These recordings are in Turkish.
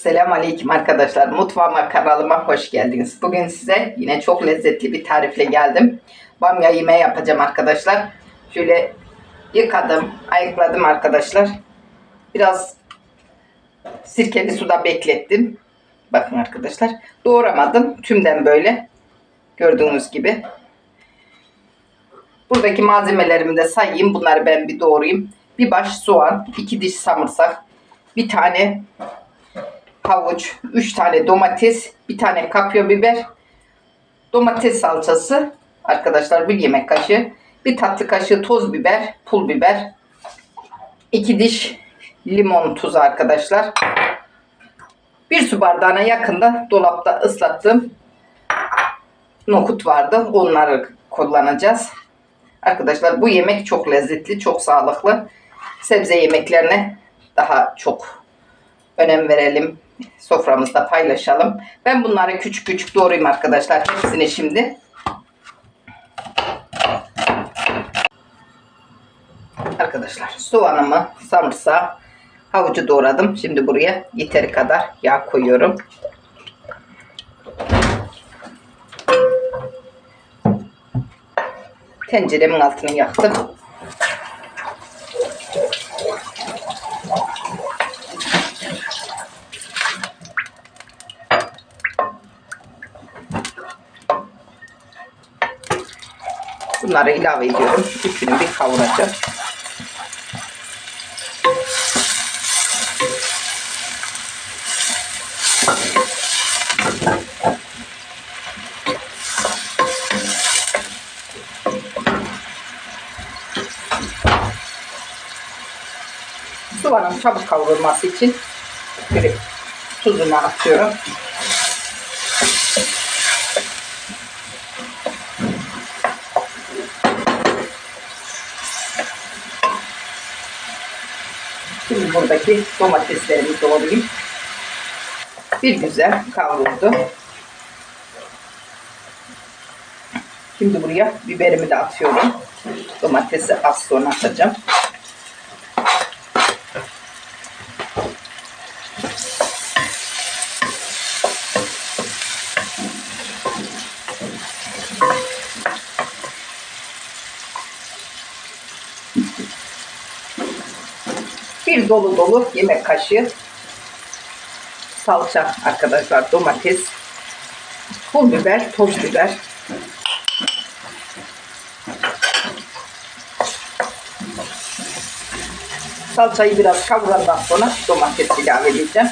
Selam aleyküm arkadaşlar. Mutfağıma kanalıma hoş geldiniz. Bugün size yine çok lezzetli bir tarifle geldim. Bamya yemeği yapacağım arkadaşlar. Şöyle yıkadım, ayıkladım arkadaşlar. Biraz sirkeli suda beklettim. Bakın arkadaşlar. Doğramadım. Tümden böyle. Gördüğünüz gibi. Buradaki malzemelerimi de sayayım. Bunları ben bir doğrayayım. Bir baş soğan, iki diş samırsak, bir tane havuç, 3 tane domates, bir tane kapya biber, domates salçası, arkadaşlar bir yemek kaşığı, bir tatlı kaşığı toz biber, pul biber, 2 diş limon tuzu arkadaşlar. Bir su bardağına yakında dolapta ıslattığım nokut vardı. Onları kullanacağız. Arkadaşlar bu yemek çok lezzetli, çok sağlıklı. Sebze yemeklerine daha çok önem verelim. Soframızda paylaşalım. Ben bunları küçük küçük doğrayayım arkadaşlar. Hepsini şimdi. Arkadaşlar soğanımı, samırsağı, havucu doğradım. Şimdi buraya yeteri kadar yağ koyuyorum. Tenceremin altını yaktım. Bunları ilave ediyorum. Üçünü bir kavuracağım. Soğanın çabuk kavrulması için böyle tuzunu atıyorum. Şimdi buradaki domateslerimi doğrayayım. Bir güzel kavruldu. Şimdi buraya biberimi de atıyorum. Domatesi az sonra atacağım. Bir dolu dolu yemek kaşığı salça arkadaşlar domates pul biber toz biber. Salçayı biraz kavuralım sonra domates ilave edeceğim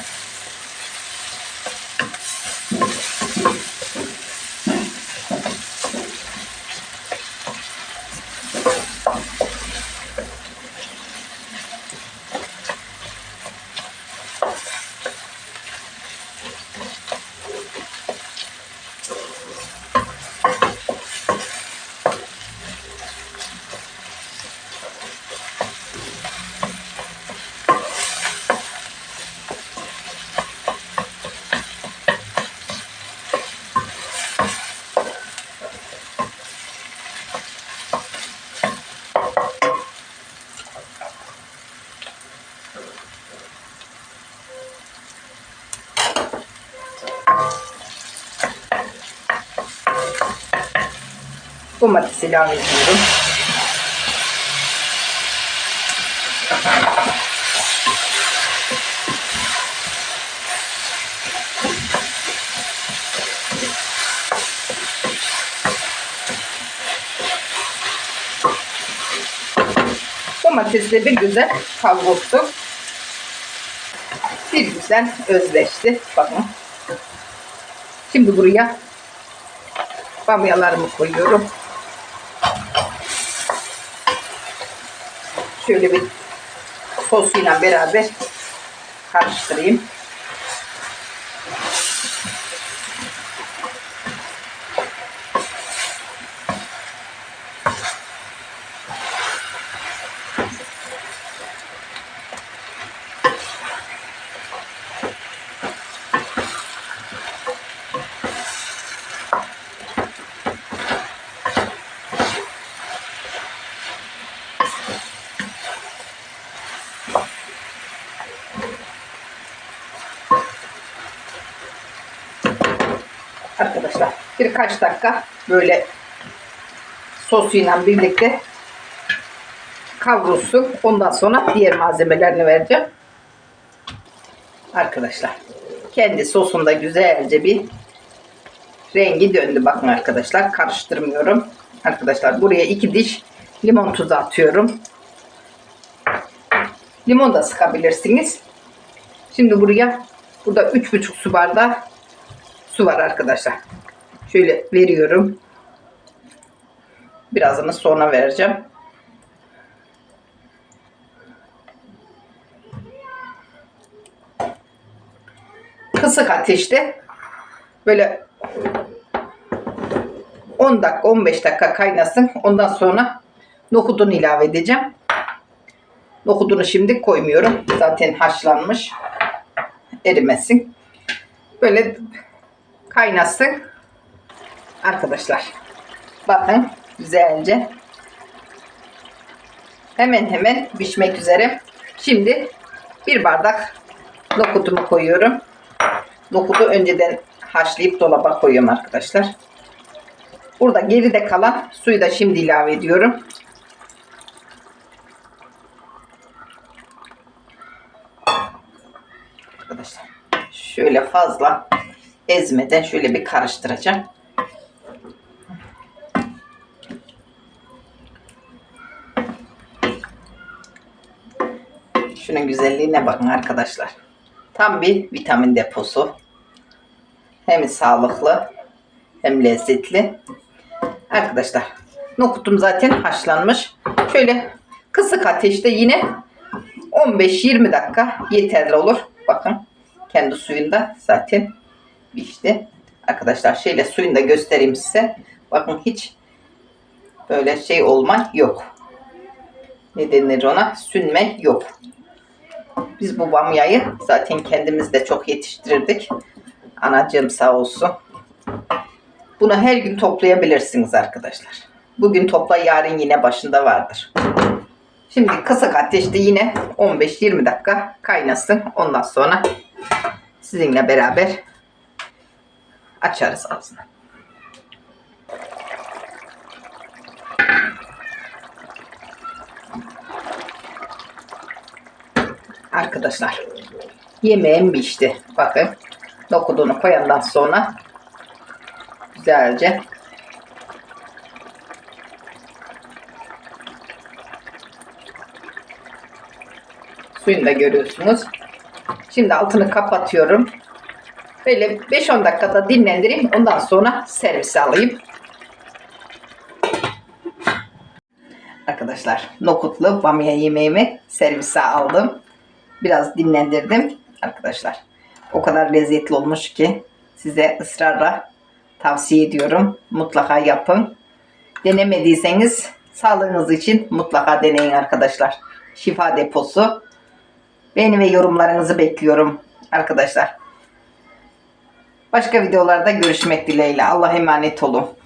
domates ilave ediyorum. Domatesle bir güzel kavruldu. Bir güzel özleşti. Bakın. Şimdi buraya bamyalarımı koyuyorum. Şöyle bir sosuyla beraber karıştırayım. Arkadaşlar birkaç dakika böyle sosuyla birlikte kavrulsun. Ondan sonra diğer malzemelerini vereceğim. Arkadaşlar kendi sosunda güzelce bir rengi döndü. Bakın arkadaşlar karıştırmıyorum. Arkadaşlar buraya iki diş limon tuzu atıyorum. Limon da sıkabilirsiniz. Şimdi buraya burada 3,5 su bardağı su var arkadaşlar. Şöyle veriyorum. Birazını sonra vereceğim. Kısık ateşte böyle 10 dakika 15 dakika kaynasın. Ondan sonra nohudunu ilave edeceğim. Nohudunu şimdi koymuyorum. Zaten haşlanmış. Erimesin. Böyle kaynasın. Arkadaşlar. Bakın güzelce. Hemen hemen pişmek üzere. Şimdi bir bardak nohudumu koyuyorum. Nohudu önceden haşlayıp dolaba koyuyorum arkadaşlar. Burada geride kalan suyu da şimdi ilave ediyorum. Arkadaşlar şöyle fazla ezmeden şöyle bir karıştıracağım. Şunun güzelliğine bakın arkadaşlar. Tam bir vitamin deposu. Hem sağlıklı hem lezzetli. Arkadaşlar nokutum zaten haşlanmış. Şöyle kısık ateşte yine 15-20 dakika yeterli olur. Bakın kendi suyunda zaten pişti. Arkadaşlar şeyle suyunu da göstereyim size. Bakın hiç böyle şey olma yok. Ne denir ona? Sünme yok. Biz bu bamyayı zaten kendimiz de çok yetiştirirdik. Anacığım sağ olsun. Bunu her gün toplayabilirsiniz arkadaşlar. Bugün topla yarın yine başında vardır. Şimdi kısık ateşte yine 15-20 dakika kaynasın. Ondan sonra sizinle beraber açarız ağzını. Arkadaşlar yemeğim pişti. Bakın nokudunu koyandan sonra güzelce suyunu da görüyorsunuz. Şimdi altını kapatıyorum. Böyle 5-10 dakikada dinlendireyim. Ondan sonra servise alayım. Arkadaşlar nokutlu bamya yemeğimi servise aldım. Biraz dinlendirdim arkadaşlar. O kadar lezzetli olmuş ki size ısrarla tavsiye ediyorum. Mutlaka yapın. Denemediyseniz sağlığınız için mutlaka deneyin arkadaşlar. Şifa deposu. Beğeni ve yorumlarınızı bekliyorum arkadaşlar. Başka videolarda görüşmek dileğiyle. Allah emanet olun.